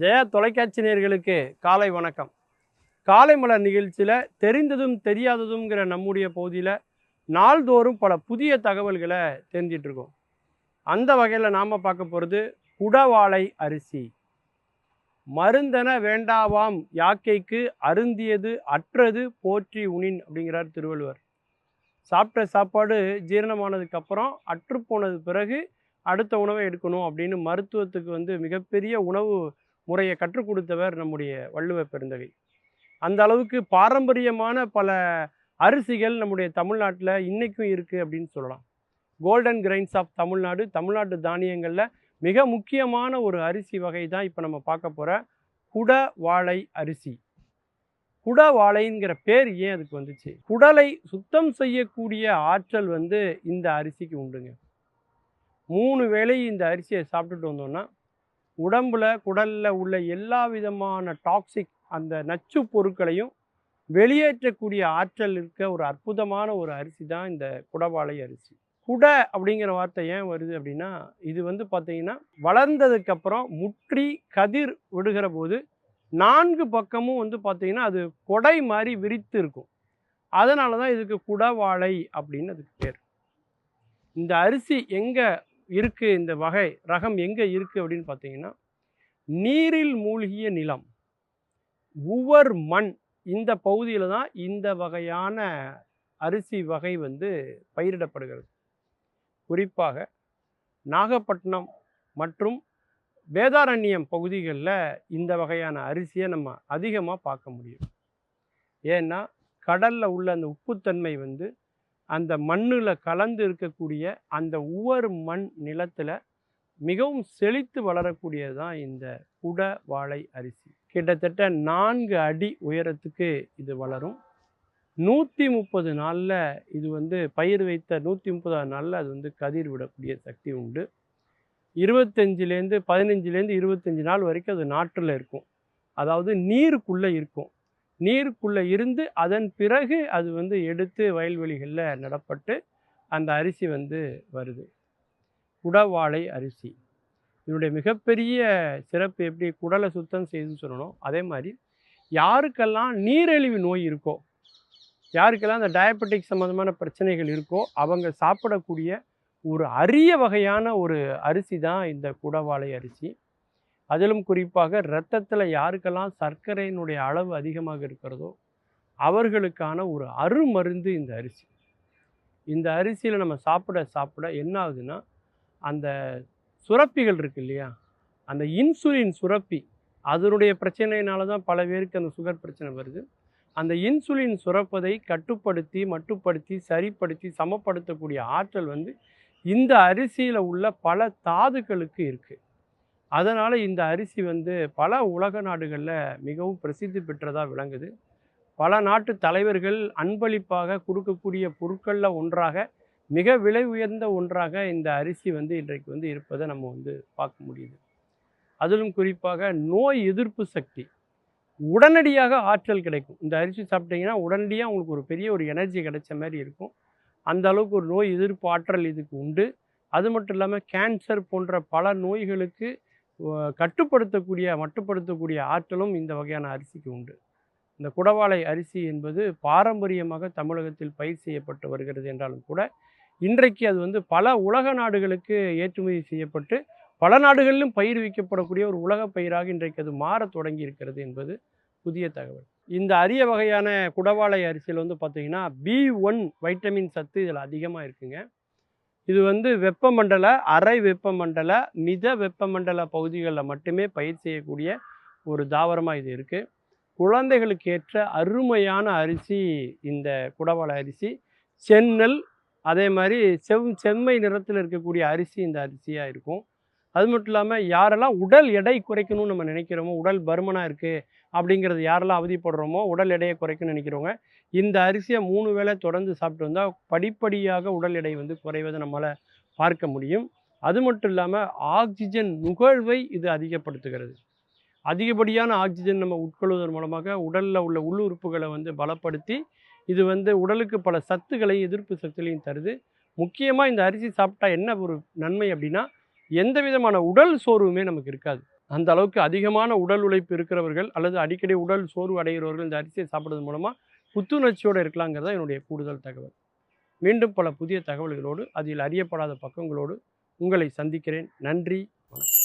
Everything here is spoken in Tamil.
தொலைக்காட்சி நேர்களுக்கு காலை வணக்கம். காலை மலர் நிகழ்ச்சியில் தெரிந்ததும் தெரியாததுங்கிற நம்முடைய பகுதியில் நாள்தோறும் பல புதிய தகவல்களை தெரிஞ்சிட்ருக்கோம் அந்த வகையில் நாம் பார்க்க போகிறது குடவாளை அரிசி. மருந்தென வேண்டாவாம் யாக்கைக்கு அருந்தியது அற்றது போற்றி உணின் அப்படிங்கிறார் திருவள்ளுவர். சாப்பிட்ட சாப்பாடு ஜீரணமானதுக்கப்புறம் அற்றுப்போனது பிறகு அடுத்த உணவை எடுக்கணும் அப்படின்னு மருத்துவத்துக்கு வந்து மிகப்பெரிய உணவு முறையை கற்றுக் கொடுத்தவர் நம்முடைய வள்ளுவ பெருந்தகை. அந்த அளவுக்கு பாரம்பரியமான பல அரிசிகள் நம்முடைய தமிழ்நாட்டில் இன்றைக்கும் இருக்குது அப்படின்னு சொல்லலாம். கோல்டன் கிரைன்ஸ் ஆஃப் தமிழ்நாடு தமிழ்நாட்டு தானியங்களில் மிக முக்கியமான ஒரு அரிசி வகை தான் இப்போ நம்ம பார்க்க போகிற குட வாழை அரிசி. குட வாழைங்கிற பேர் ஏன் அதுக்கு வந்துச்சு? குடலை சுத்தம் செய்யக்கூடிய ஆற்றல் வந்து இந்த அரிசிக்கு உண்டுங்க. மூணு வேளை இந்த அரிசியை சாப்பிட்டுட்டு வந்தோம்னா உடம்புல குடலில் உள்ள எல்லா விதமான டாக்ஸிக் அந்த நச்சு பொருட்களையும் வெளியேற்றக்கூடிய ஆற்றல் இருக்க ஒரு அற்புதமான ஒரு அரிசி தான் இந்த குடவாளை அரிசி. குட அப்படிங்கிற வார்த்தை ஏன் வருது அப்படின்னா இது வந்து பார்த்திங்கன்னா வளர்ந்ததுக்கப்புறம் முற்றி கதிர் விடுகிற போது நான்கு பக்கமும் வந்து பார்த்தீங்கன்னா அது கொடை மாதிரி விரித்து இருக்கும். அதனால தான் இதுக்கு குடவாழை அப்படின்னு அதுக்கு பேர். இந்த அரிசி எங்கே இருக்குது இந்த வகை ரகம் எங்கே இருக்குது அப்படின்னு பார்த்தீங்கன்னா நீரில் மூழ்கிய நிலம் உவர் மண் இந்த பகுதியில் தான் இந்த வகையான அரிசி வகை வந்து பயிரிடப்படுகிறது. குறிப்பாக நாகப்பட்டினம் மற்றும் வேதாரண்யம் பகுதிகளில் இந்த வகையான அரிசியை நம்ம அதிகமாக பார்க்க முடியும். ஏன்னா கடலில் உள்ள அந்த உப்புத்தன்மை வந்து அந்த மண்ணில் கலந்து இருக்கக்கூடிய அந்த உவர் மண் நிலத்தில் மிகவும் செழித்து வளரக்கூடியது தான் இந்த குட வாழை அரிசி. கிட்டத்தட்ட நான்கு அடி உயரத்துக்கு இது வளரும். நூற்றி முப்பது நாளில் இது வந்து பயிர் வைத்த நூற்றி முப்பதாவது நாளில் அது வந்து கதிர் விடக்கூடிய சக்தி உண்டு. இருபத்தஞ்சிலேருந்து பதினஞ்சுலேருந்து இருபத்தஞ்சி நாள் வரைக்கும் அது நாற்றில் இருக்கும். அதாவது நீருக்குள்ளே இருக்கும். நீருக்குள்ளே இருந்து அதன் பிறகு அது வந்து எடுத்து வயல்வெளிகளில் நடப்பட்டு அந்த அரிசி வந்து வருது. குடவாழை அரிசி. இதனுடைய மிகப்பெரிய சிறப்பு எப்படி குடலை சுத்தம் செய்துன்னு சொல்லணும். அதே மாதிரி யாருக்கெல்லாம் நீரிழிவு நோய் இருக்கோ யாருக்கெல்லாம் அந்த டயபெட்டிக் சம்மந்தமான பிரச்சனைகள் இருக்கோ அவங்க சாப்பிடக்கூடிய ஒரு அரிய வகையான ஒரு அரிசி தான் இந்த குடவாழை அரிசி. அதிலும் குறிப்பாக இரத்தத்தில் யாருக்கெல்லாம் சர்க்கரையினுடைய அளவு அதிகமாக இருக்கிறதோ அவர்களுக்கான ஒரு அருமருந்து இந்த அரிசி. இந்த அரிசியில் நம்ம சாப்பிட சாப்பிட என்ன ஆகுதுன்னா அந்த சுரப்பிகள் இருக்கு இல்லையா? அந்த இன்சுலின் சுரப்பி அதனுடைய பிரச்சனையினால தான் பல பேருக்கு அந்த சுகர் பிரச்சனை வருது. அந்த இன்சுலின் சுரப்பதை கட்டுப்படுத்தி மட்டுப்படுத்தி சரிப்படுத்தி சமப்படுத்தக்கூடிய ஆற்றல் வந்து இந்த அரிசியில் உள்ள பல தாதுக்களுக்கு இருக்குது அதனால் இந்த அரிசி வந்து பல உலக நாடுகளில் மிகவும் பிரசித்தி பெற்றதாக விளங்குது. பல நாட்டு தலைவர்கள் அன்பளிப்பாக கொடுக்கக்கூடிய பொருட்களில் ஒன்றாக மிக விலை உயர்ந்த ஒன்றாக இந்த அரிசி வந்து இன்றைக்கு வந்து இருப்பதை நம்ம வந்து பார்க்க முடியுது. அதிலும் குறிப்பாக நோய் எதிர்ப்பு சக்தி. உடனடியாக ஆற்றல் கிடைக்கும். இந்த அரிசி சாப்பிட்டீங்கன்னா உடனடியாக உங்களுக்கு ஒரு பெரிய ஒரு எனர்ஜி கிடைச்ச மாதிரி இருக்கும். அந்த அளவுக்கு ஒரு நோய் எதிர்ப்பு ஆற்றல் இதுக்கு உண்டு. அது மட்டும் இல்லாமல் கேன்சர் போன்ற பல நோய்களுக்கு கட்டுப்படுத்தக்கூடிய மட்டுப்படுத்தக்கூடிய ஆற்றலும் இந்த வகையான அரிசிக்கு உண்டு. இந்த குடவாளை அரிசி என்பது பாரம்பரியமாக தமிழகத்தில் பயிர் செய்யப்பட்டு வருகிறது என்றாலும் கூட இன்றைக்கு அது வந்து பல உலக நாடுகளுக்கு ஏற்றுமதி செய்யப்பட்டு பல நாடுகளிலும் பயிர் வைக்கப்படக்கூடிய ஒரு உலக பயிராக இன்றைக்கு அது மாறத் தொடங்கி இருக்கிறது என்பது புதிய தகவல். இந்த அரிய வகையான குடவாளை அரிசியில் வந்து பார்த்தீங்கன்னா பி ஒன் வைட்டமின் சத்து இதில் அதிகமாக இருக்குங்க. இது வந்து வெப்பமண்டல அரை வெப்பமண்டல மித வெப்பமண்டல பகுதிகளில் மட்டுமே பயிர் செய்யக்கூடிய ஒரு தாவரமாக இது இருக்குது குழந்தைகளுக்கு ஏற்ற அருமையான அரிசி இந்த குடவாளை அரிசி. செந்நெல் அதே மாதிரி செவ் செம்மை நிறத்தில் இருக்கக்கூடிய அரிசி இந்த அரிசியாக இருக்கும். அது மட்டும் இல்லாமல் யாரெல்லாம் உடல் எடை குறைக்கணும்னு நம்ம நினைக்கிறோமோ உடல் பருமனாக இருக்குது அப்படிங்கிறது யாரெல்லாம் அவதிப்படுறோமோ உடல் எடையை குறைக்கணும்னு நினைக்கிறவங்க இந்த அரிசியை மூணு வேளை தொடர்ந்து சாப்பிட்டு வந்தால் படிப்படியாக உடல் எடை வந்து குறைவதை நம்மளால் பார்க்க முடியும். அது மட்டும் இல்லாமல் ஆக்சிஜன் நுகழ்வை இது அதிகப்படுத்துகிறது. அதிகப்படியான ஆக்சிஜன் நம்ம உட்கொள்வதன் மூலமாக உடலில் உள்ள உள்ளுறுப்புகளை வந்து பலப்படுத்தி இது வந்து உடலுக்கு பல சத்துக்களையும் எதிர்ப்பு சக்திகளையும் தருது. முக்கியமாக இந்த அரிசி சாப்பிட்டா என்ன ஒரு நன்மை அப்படின்னா எந்த விதமான உடல் சோர்வுமே நமக்கு இருக்காது. அந்த அளவுக்கு அதிகமான உடல் உழைப்பு இருக்கிறவர்கள் அல்லது அடிக்கடி உடல் சோர்வு அடைகிறவர்கள் இந்த அரிசியை சாப்பிடுறது மூலமாக புத்துணர்ச்சியோடு இருக்கலாங்கிறது தான் என்னுடைய கூடுதல் தகவல். மீண்டும் பல புதிய தகவல்களோடு அதில் அறியப்படாத பக்கங்களோடு உங்களை சந்திக்கிறேன். நன்றி வணக்கம்.